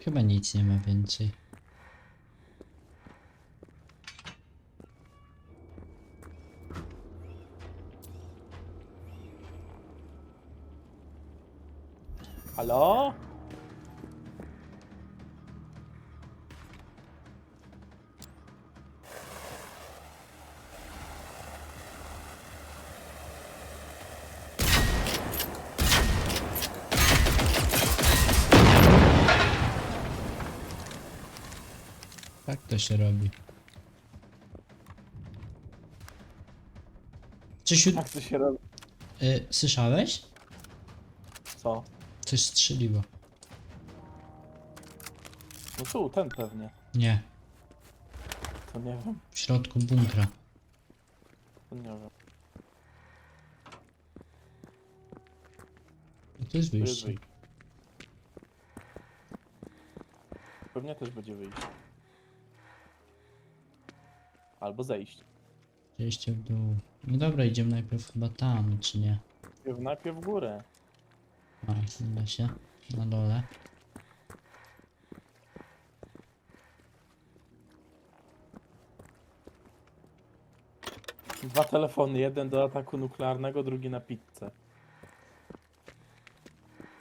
Chyba nic nie ma więcej. Halo? Się robi. Czysiu, Jak to się robi? y, słyszałeś? Co? Coś strzeliło. No tu, ten pewnie. Nie, To nie wiem, w środku bunkra. to nie wiem. I to jest wyjście. Pewnie też będzie wyjście. Albo zejść. Przejście w dół. No dobra, idziemy najpierw chyba tam, czy nie? Najpierw w górę. A, da się. Na dole. Dwa telefony, jeden do ataku nuklearnego, drugi na pizzę.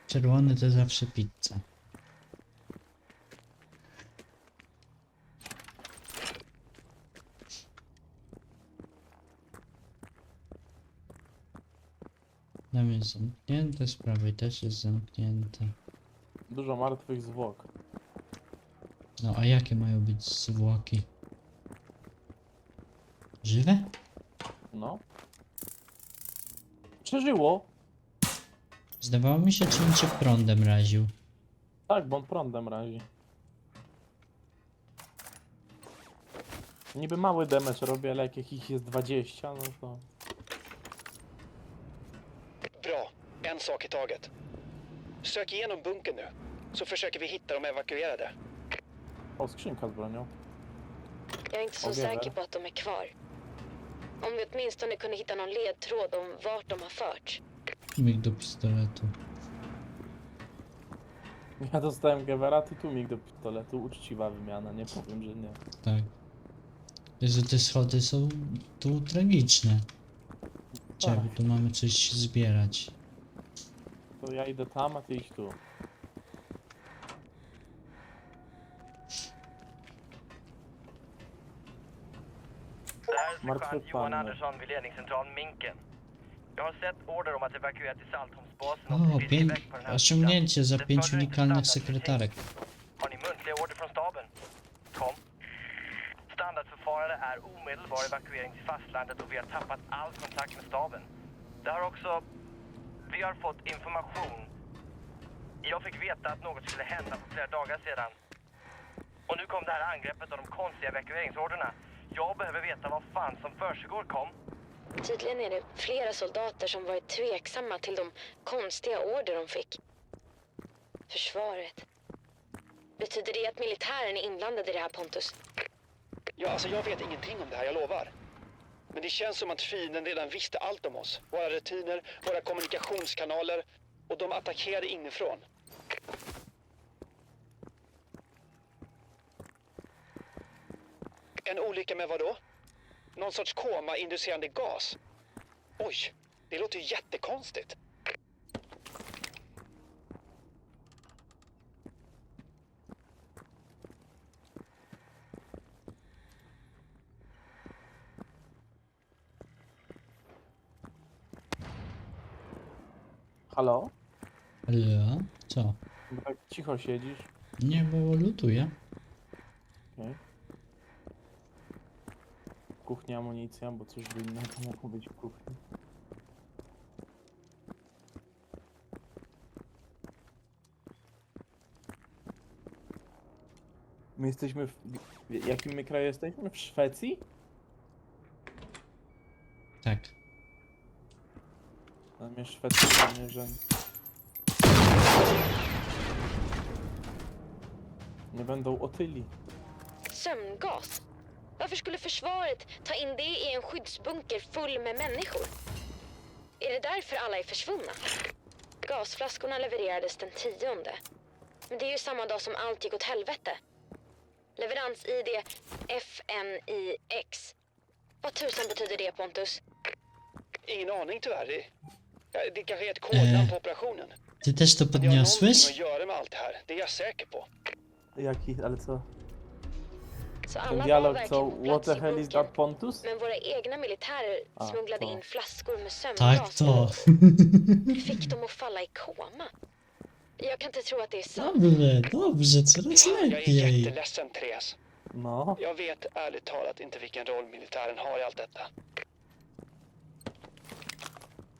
Czerwony to zawsze pizza. Jest zamknięte, z prawej też jest zamknięte. Dużo martwych zwłok. No a jakie mają być zwłoki? Żywe? No. Przeżyło. Zdawało mi się, czy on cię prądem raził. Tak, bo on prądem razi. Niby mały damage robi, ale jak ich jest 20, no to... en sak i taget. Sök igenom bunkern nu, så försöker vi hitta de evakuerade. O, skrzynka z bronią. Jag är inte så Okej, säker väl. på att de är kvar. Om vi åtminstone kunde hitta någon ledtråd om vart de har förts. Mig do pistoletu. Ja dostałem Gevera, ty tu mig do pistoletu. Uczciwa wymiana, nie powiem, że nie. Tak. Jezu, te schody są tu tragiczne. Czemu Tak. tu mamy coś zbierać? To ja idę tam, a ty idź tu. Det här är Mark sergeant Frippman. Johan Andersson vid ledningscentralen Minken. Jag har sett order om att evakuera till Saltholmsbasen O, och till pięć, väck på den här osiągnięcie za pięć unikalnych sekretarek. Har ni muntliga order från staben? Kom. Standardförfarande är omedelbar evakuering till fastlandet och vi har tappat all kontakt med staben. Det har också... Vi har fått information. Jag fick veta att något skulle hända för flera dagar sedan. Och nu kom det här angreppet och de konstiga evakueringsorderna. Jag behöver veta vad fan som försiggår, kom. Tydligen är det flera soldater som varit tveksamma till de konstiga order de fick. Försvaret. Betyder det att militären är inblandad i det här Pontus? Ja, alltså jag vet ingenting om det här, jag lovar. Men det känns som att fienden redan visste allt om oss. Våra rutiner, våra kommunikationskanaler och de attackerade inifrån. En olycka med vad då? Någon sorts koma-inducerande gas? Oj, det låter ju jättekonstigt. Halo? Ale co? Bo tak cicho siedzisz. Nie, bo lutuję. Okej. Kuchnia, amunicja, bo coś by innego mogło być w kuchni. My jesteśmy w... w jakim my kraju jesteśmy? W Szwecji? Tak. Dla mnie Szwecja nie że... Nie będą otyli. Sömngas? Varför skulle försvaret ta in det i en skyddsbunker full med människor? Är det därför alla är försvunna? Gasflaskorna levererades den tionde. Men det är ju samma dag som allt gick åt helvete. Leverans-ID FNIX. Vad tusan betyder det Pontus? Ingen aning tyvärr. Det, ja, kanske är ett kodnamn Eh. på operationen. Ty też to Det har någonting podniosłeś? att göra med allt det här. Det är jag säker på. Jaki, ale co? Så Ten alla var dialog co? verkligen på What plats the i hell is bunkern. that Pontus? Men våra egna militärer Ah, smugglade så. in flaskor med Tak sömngas to. och fick dem att falla i koma. Jag kan inte tro att det är sant. Dobrze, dobrze, coraz Jag är lepiej. jätteledsen Therese. No. Jag vet ärligt talat inte vilken roll militären har i allt detta.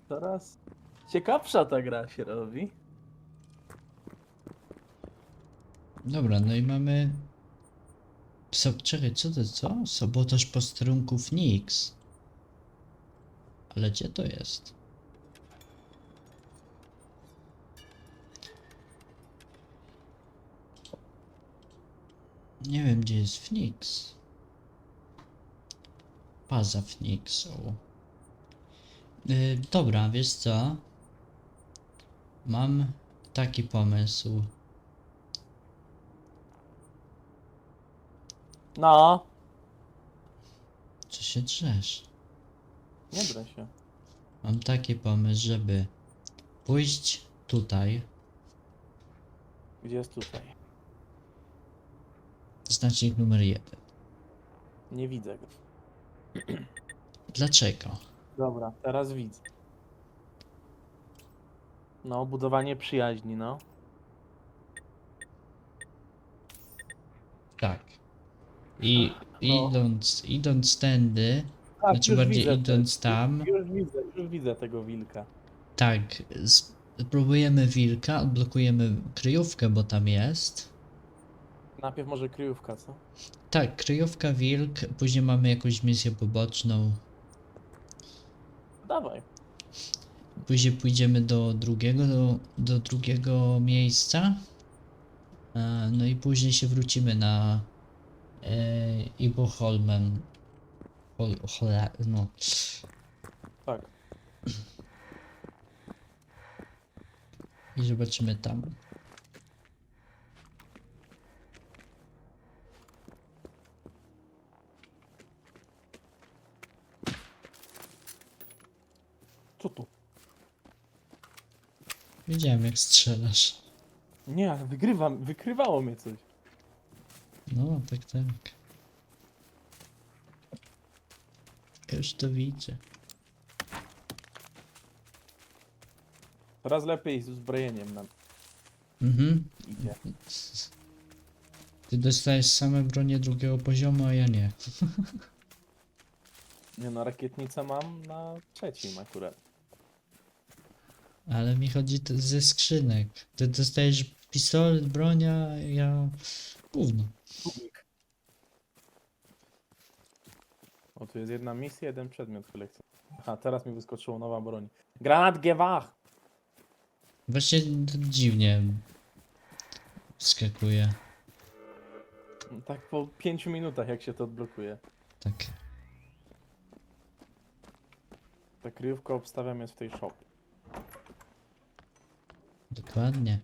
Coraz ciekawsza ta gra się robi. Dobra, no i mamy... So, czekaj, co to co? Sabotaż posterunków Nix. Ale gdzie to jest? Nie wiem, gdzie jest Phoenix. Baza Phoenix, o. Yy, dobra, wiesz co? Mam taki pomysł. No. Co się drzesz? Nie drę się. Mam taki pomysł, żeby pójść tutaj, Gdzie jest tutaj? znacznik numer jeden. Nie widzę go. Dlaczego? Dobra, teraz widzę. No, budowanie przyjaźni, no. Tak. I No. idąc, idąc tędy, Tak, znaczy już bardziej widzę idąc ten- tam, Już widzę, już widzę tego wilka. tak, spróbujemy wilka, odblokujemy kryjówkę, bo tam jest. Najpierw może kryjówka, co? Tak, kryjówka wilk, później mamy jakąś misję poboczną, Dawaj. Później pójdziemy do drugiego, do, do drugiego miejsca. E, No i później się wrócimy na e, Iboholmen. Hol, hole, no. Tak. I zobaczymy tam. Co tu? Widziałem jak strzelasz. Nie, ale wygrywam, wykrywało mnie coś. No, tak, tak. Już to widzę. Coraz lepiej z uzbrojeniem nam Mhm. idzie. Ty dostajesz same bronie drugiego poziomu, a ja nie. Nie no, rakietnicę mam na trzecim akurat. Ale mi chodzi ze skrzynek. Ty dostajesz pistolet, bronia, ja... Gówno. O, tu jest jedna misja, jeden przedmiot kolekcji. Aha, teraz mi wyskoczyła nowa broń. Granat Gewach! Właśnie d- dziwnie skakuje. Tak po 5 minutach, jak się to odblokuje. Tak. Ta kryjówka obstawiam jest w tej shop. Dokładnie.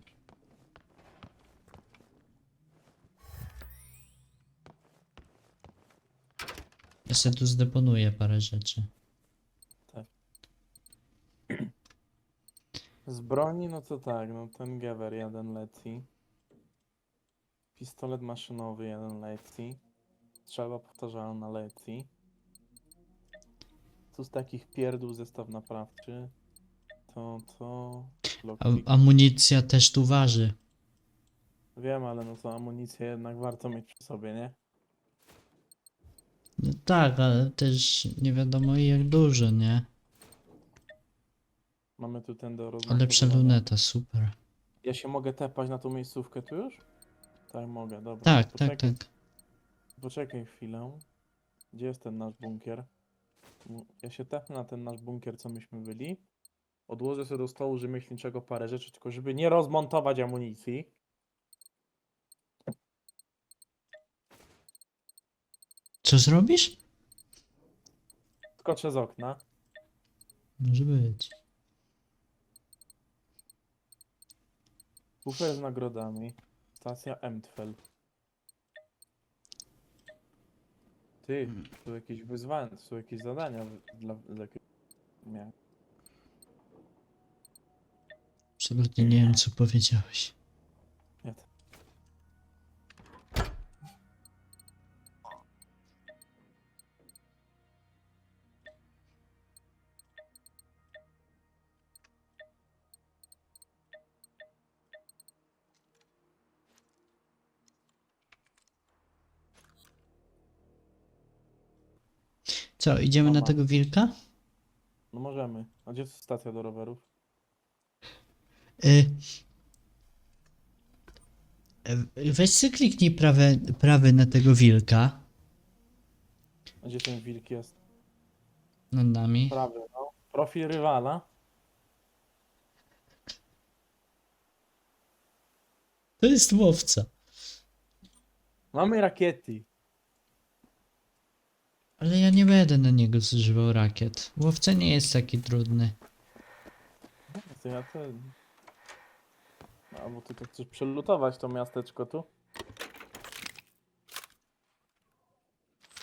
Ja sobie tu zdeponuję parę rzeczy. Z broni, no to tak, no ten Gewehr jeden leci. Pistolet maszynowy jeden leci. Strzelba powtarzalna leci. Tu z takich pierdół zestaw naprawczy. To, to... A, lockpick. amunicja też tu waży. Wiem, ale no to amunicję jednak warto mieć przy sobie, nie? No tak, ale też nie wiadomo jak dużo, nie? Mamy tu ten do Ale rozmontowania. luneta, super. Ja się mogę tepać na tą miejscówkę tu już? Tak, mogę, dobra. Tak, tak, Poczekaj- tak. Poczekaj chwilę. Gdzie jest ten nasz bunkier? Bu- Ja się tepnę na ten nasz bunkier, co myśmy byli. Odłożę sobie do stołu rzemieślniczego parę rzeczy, tylko żeby nie rozmontować amunicji. Co zrobisz? Skoczę z okna. Może być. Kufer z nagrodami. Stacja Emtfel. Ty, tu jakieś wyzwania, tu są jakieś zadania dla, dla jakiegoś... Nie. Absolutnie nie wiem, co powiedziałeś. Co, idziemy na tego wilka? No możemy. A gdzie jest stacja do rowerów? Y... y, Weź kliknij prawy, prawy na tego wilka A gdzie ten wilk jest? nad nami. Prawy, no. Profil rywala. To jest łowca. Mamy rakiety. Ale ja nie będę na niego zużywał rakiet. Łowca nie jest taki trudny. To ja ten... A bo ty to chcesz przelutować to miasteczko tu?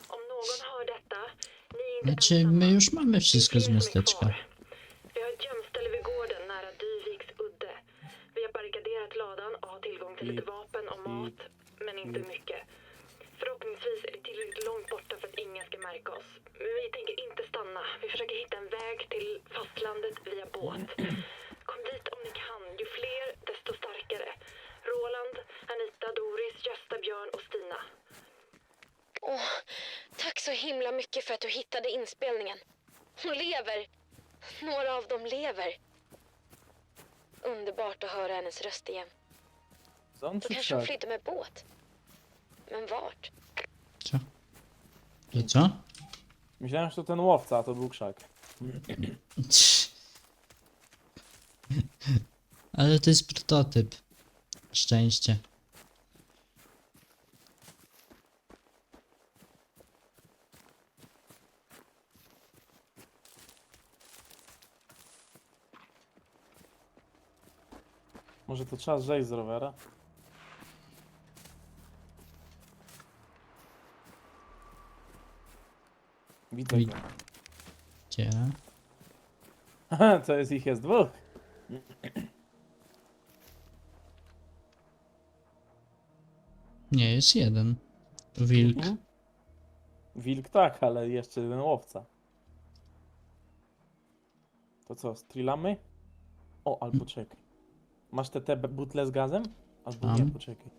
Om någon hör detta, ni är inte Znaczy, my już mamy wszystko z fler som är miasteczka. Vi har ett gömställe vid gården nära Dyviks udde. Vi har barrikaderat ladan och har tillgång till lite vapen och mat, men inte mycket. Förhoppningsvis är det tillräckligt långt borta för att ingen ska märka oss. Men vi tänker inte stanna. Vi försöker hitta en väg till fastlandet via båt. Mycket för att du hittade inspelningen. Hon lever. Några av dem lever. Underbart att höra hennes röst igen. Są Då kanske hon flyttar med båt. Men vart? Co? To co? Myślałem, że to ten łowca, a to był krzak. Ale to jest prototyp. Szczęście. To trzeba zejść z rowera? Widzę Wi- go. Gdzie? to jest ich jest dwóch. Nie, jest jeden. Wilk. Mhm. Wilk tak, ale jeszcze jeden łowca. To co, strzelamy? O, albo czekaj. Masz te, te butle z gazem? Albo nie, Mam. poczekaj.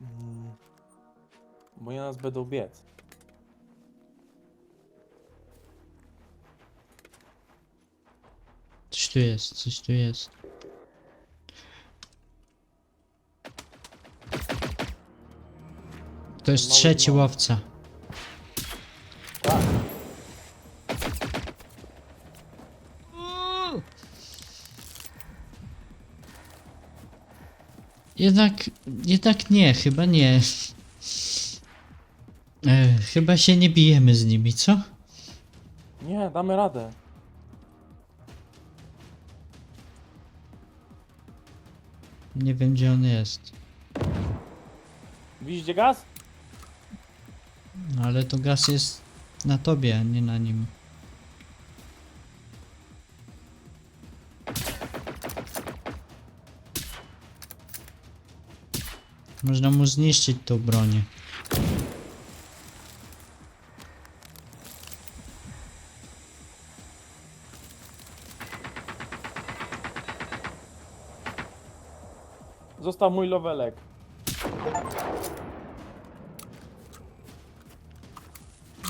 Mm. Bo ja nas będą biec. Coś tu jest, coś tu jest. To jest Mały trzeci dzwon. łowca. Tak. Jednak, jednak nie, chyba nie. E, chyba się nie bijemy z nimi, co? Nie, damy radę. Nie wiem gdzie on jest. Widzicie gaz? No, ale to gaz jest na tobie, a nie na nim. Można mu zniszczyć tą bronię. Został mój lowelek.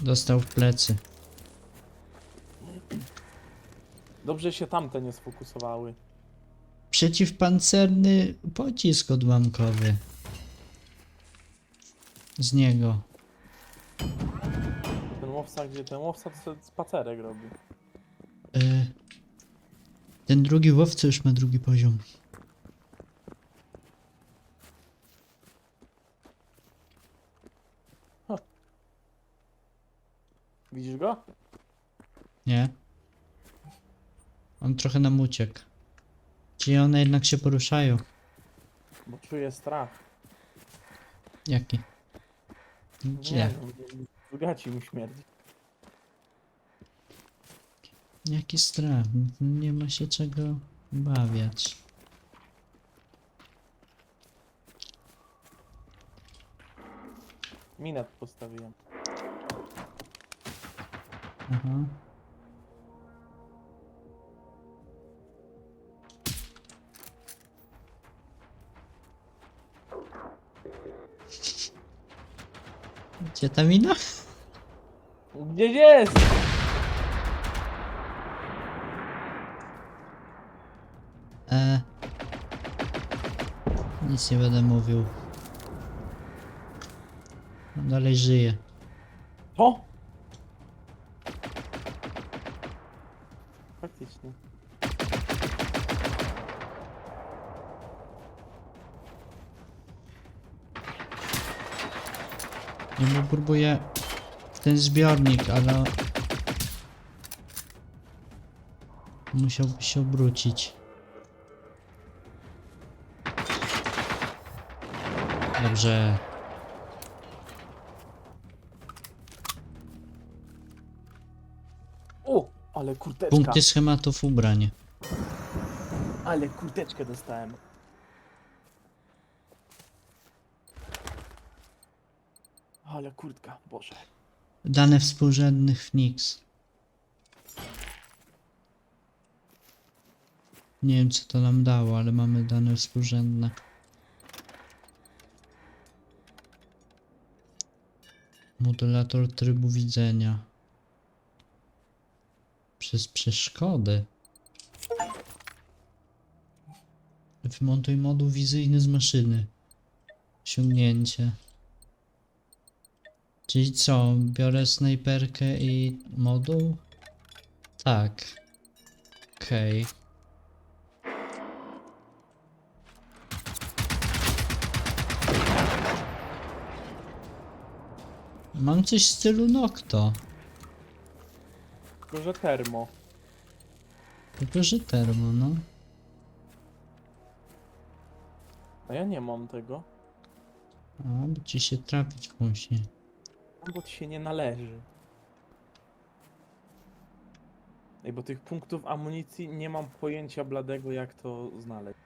Dostał w plecy. Dobrze się tamte nie sfokusowały. Przeciwpancerny pocisk odłamkowy. Z niego. Ten łowca, gdzie ten łowca to spacerek robi. E, ten drugi łowca już ma drugi poziom. Widzisz go? Nie? On trochę nam uciekł. Czyli one jednak się poruszają. Bo czuję strach. Jaki? Gdzie? w gaci mi śmierdzi. Jaki strach? Nie ma się czego obawiać. Minę postawiłem. Aha. Gdzie ta mina? Gdzie jest? E. Nic nie będę mówił. On Dalej żyje. Próbuję ten zbiornik, ale musiałby się obrócić. Dobrze. O! Ale kurteczka. Punkty schematów ubrań. Ale kurteczkę dostałem. Ale kurtka, Boże. Dane współrzędnych NIX. Nie wiem co to nam dało, ale mamy dane współrzędne. Modulator trybu widzenia. Przez przeszkody. Wymontuj moduł wizyjny z maszyny. Osiągnięcie. Czyli co, biorę snajperkę i moduł? Tak. Okej. Mam coś w stylu Nocto. Tylko, że termo. Tylko, że termo, no. A ja nie mam tego. A, bo ci się trafić musi. Bo ci się nie należy. Ej, bo tych punktów amunicji nie mam pojęcia bladego jak to znaleźć.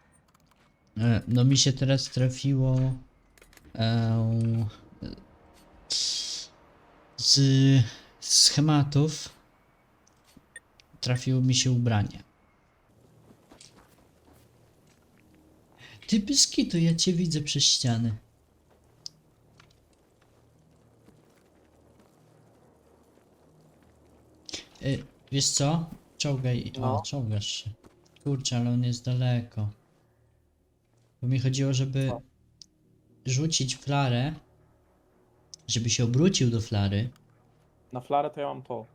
E, no mi się teraz trafiło e, z schematów trafiło mi się ubranie. Ty Byskitu, ja cię widzę przez ściany. E, wiesz co? Czołgaj. O, No. czołgasz się. Kurczę, ale on jest daleko. Bo mi chodziło, żeby No. rzucić flarę, żeby się obrócił do flary. Na flarę to ja mam to.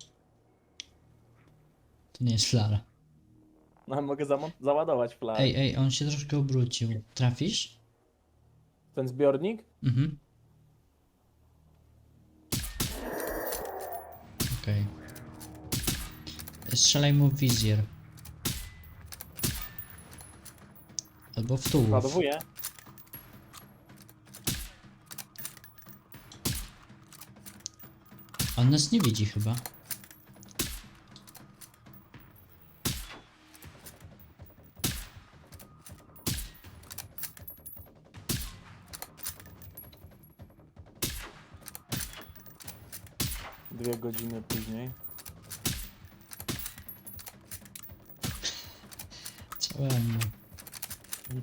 To nie jest flara. No, mogę załadować flarę. Ej, ej, on się troszkę obrócił. Trafisz? Ten zbiornik? Mhm. Okej. Strzelaj mu w wizjer. Albo w tułów. Ładowuję. On nas nie widzi chyba. Dwie godziny później.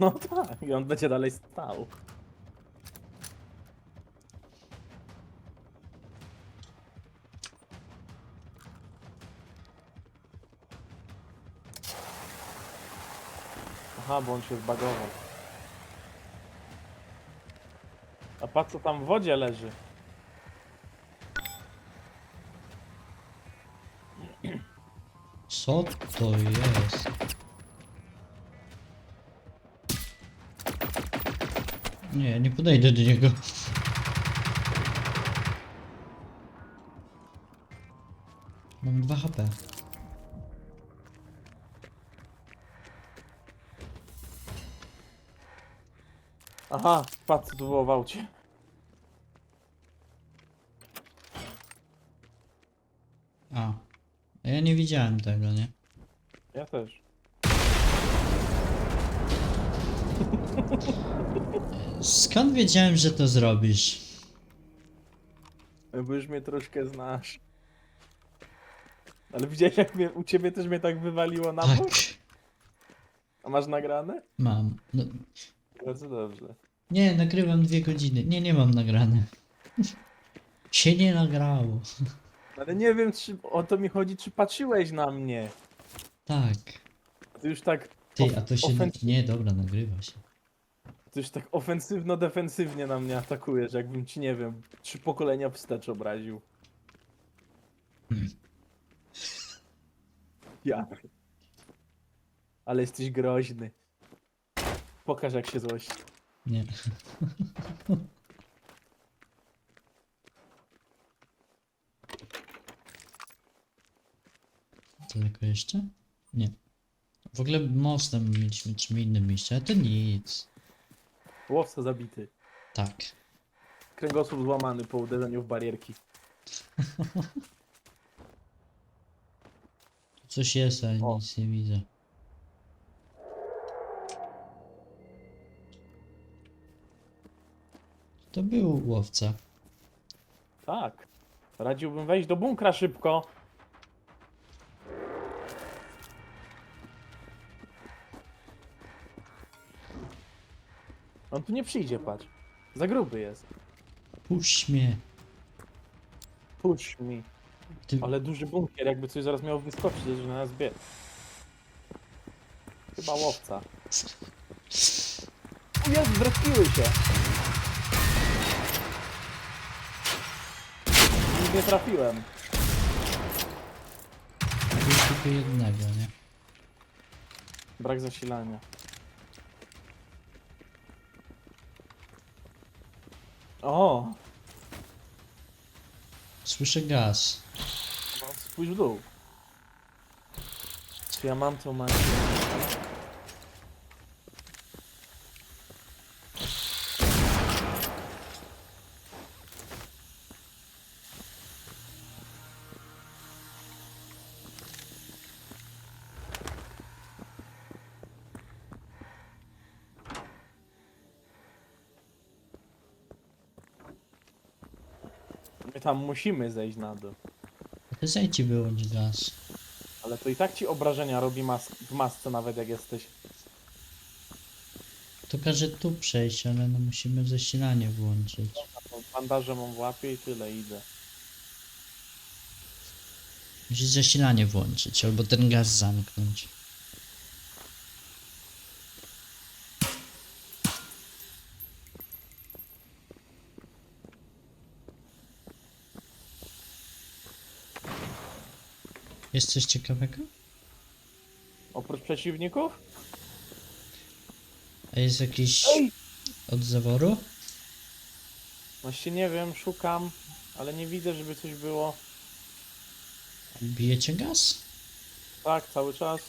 No tak, i on będzie dalej stał. Aha, bo on się zbagował. A patrz co tam w wodzie leży. Co to jest? Nie, nie podejdę do niego. Mam 2 HP. Aha, patrz tu było w aucie. A. Ja nie widziałem tego, nie? Ja też. Skąd wiedziałem, że to zrobisz? Bo już mnie troszkę znasz. Ale widziałeś jak mnie, u ciebie też mnie tak wywaliło na Tak, bok? A masz nagrane? mam. No, Bardzo dobrze. nie, nagrywam dwie godziny. Nie, nie mam nagrane. Się nie nagrało. Ale nie wiem, czy o to mi chodzi, czy patrzyłeś na mnie. Tak. Ty już tak, Ty, a to się... Nie, dobra, nagrywa się. ty już tak ofensywno-defensywnie na mnie atakujesz, jakbym ci, nie wiem, trzy pokolenia wstecz obraził. Ja. Ale jesteś groźny. Pokaż jak się złości. Nie. Daleko jeszcze? Nie. W ogóle mostem mieliśmy czym innym miejsce, ale to nic. Łowca zabity. Tak. Kręgosłup złamany po uderzeniu w barierki. Coś jest, ale O. nic nie widzę. To był łowca. Tak. Radziłbym wejść do bunkra szybko. On tu nie przyjdzie, patrz. Za gruby jest. Puść mnie. Puść mi. Ty... Ale duży bunkier, jakby coś zaraz miało wyskoczyć, że na nas biec. Chyba łowca. Jest, zrespiły się. Nic nie trafiłem. Tylko jednego, nie? Brak zasilania. O! Słyszę gaz. No, spójrz w dół. Czy ja mam to magię? Tam musimy zejść na dół. Ty zejdź i wyłącz gaz. Ale to i tak ci obrażenia robi mas w masce nawet jak jesteś. To każe tu przejść, ale no musimy zasilanie włączyć. Bandaże mam w łapie i tyle, idę. Musisz zasilanie włączyć, albo ten gaz zamknąć. Jest coś ciekawego? Oprócz przeciwników? A jest jakiś Ej! od zaworu? Właśnie nie wiem, szukam, ale nie widzę, żeby coś było. Bijecie gaz? Tak, cały czas.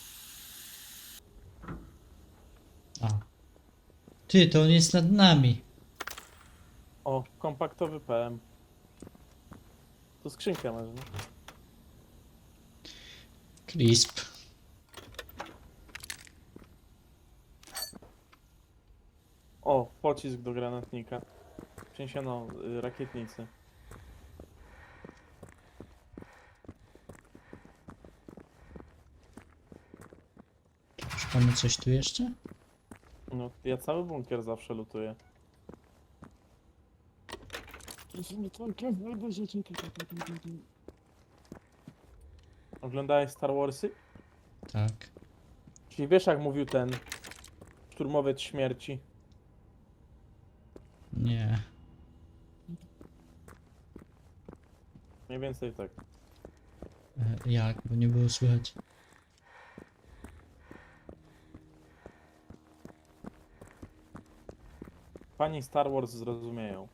A. Ty, to on jest nad nami. O, kompaktowy PM. Tu skrzynkę masz, nie? Crisp. O, pocisk do granatnika. Przeniesiono y, rakietnicy. Szukamy coś tu jeszcze? No, ja cały bunkier zawsze lutuję. Oglądałeś Star Warsy? Tak. Czyli wiesz jak mówił ten szturmowiec śmierci? Nie. Mniej więcej tak. E, Jak? Bo nie było słychać. Pani Star Wars zrozumieją.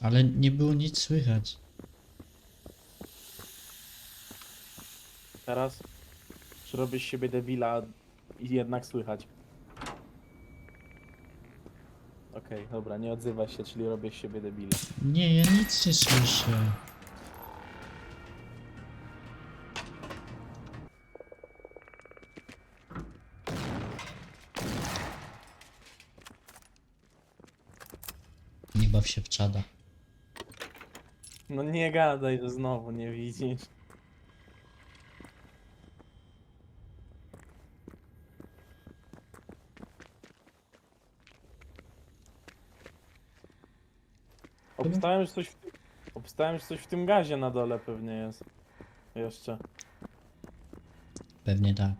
Ale nie było nic słychać. Teraz? Czy robisz siebie debila i jednak słychać? Okej, dobra, nie odzywaj się, czyli robię z siebie debila. Nie, ja nic nie słyszę. Nie baw się w czada. No nie gadaj, że znowu nie widzisz. Obstałem, że coś w tym, obstałem, że coś w tym gazie na dole pewnie jest. Jeszcze. Pewnie tak.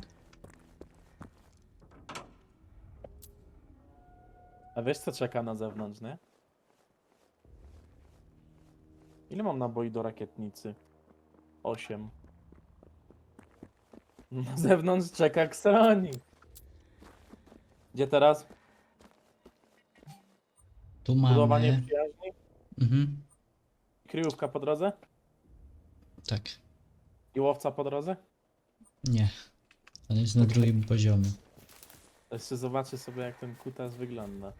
A wiesz co czeka na zewnątrz, nie? Ile mam naboi do rakietnicy? Osiem. Na zewnątrz czeka Xeroni. Gdzie teraz? Tu Budowanie mamy. przyjaźni? Mhm, Kryjówka po drodze? tak. I łowca po drodze? Nie. On jest na drugim poziomie. Jeszcze zobaczę sobie jak ten kutas wygląda.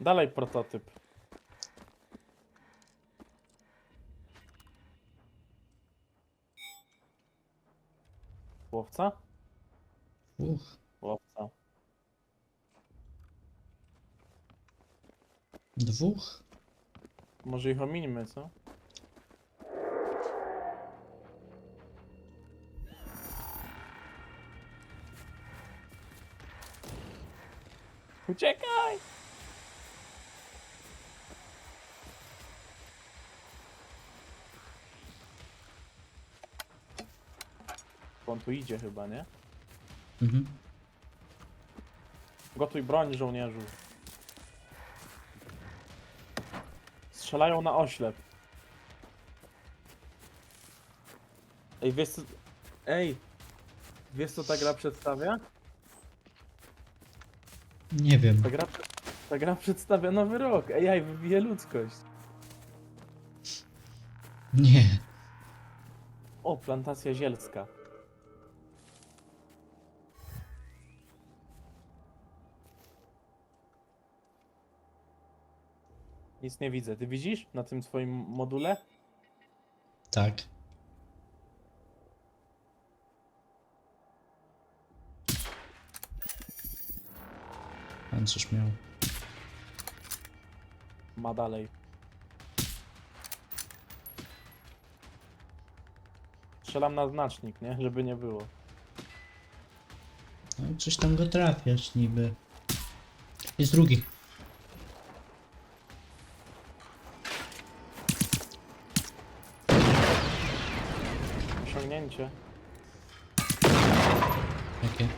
Dalej prototyp. Łowca? Uch, Łowca. Dwóch? Może ich omińmy, co? Uciekaj! On tu idzie chyba, nie? Mhm. Gotuj broń, żołnierzu. Strzelają na oślep. Ej, wiesz co... Ej! Wiesz co ta gra przedstawia? Nie wiem. Ta gra, ta gra przedstawia nowy rok. AI wybije ludzkość. Nie. O, plantacja zielska. Nic nie widzę. Ty widzisz na tym twoim module? Tak. Coś miał. Ma dalej. Strzelam na znacznik, nie? Żeby nie było. No i coś tam go trafiasz niby. Jest drugi. Osiągnięcie. Jakie?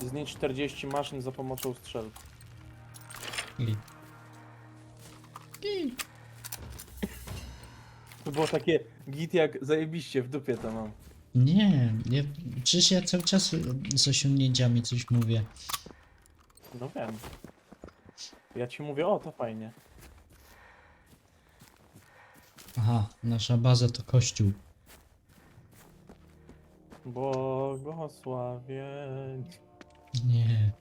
Znieść 40 maszyn za pomocą strzelb. I... To było takie git jak zajebiście w dupie to mam. Nie, nie, przecież ja cały czas z osiągnięciami coś mówię. No wiem. Ja ci mówię, o to fajnie. Aha, nasza baza to kościół. Błogosławień. Nie.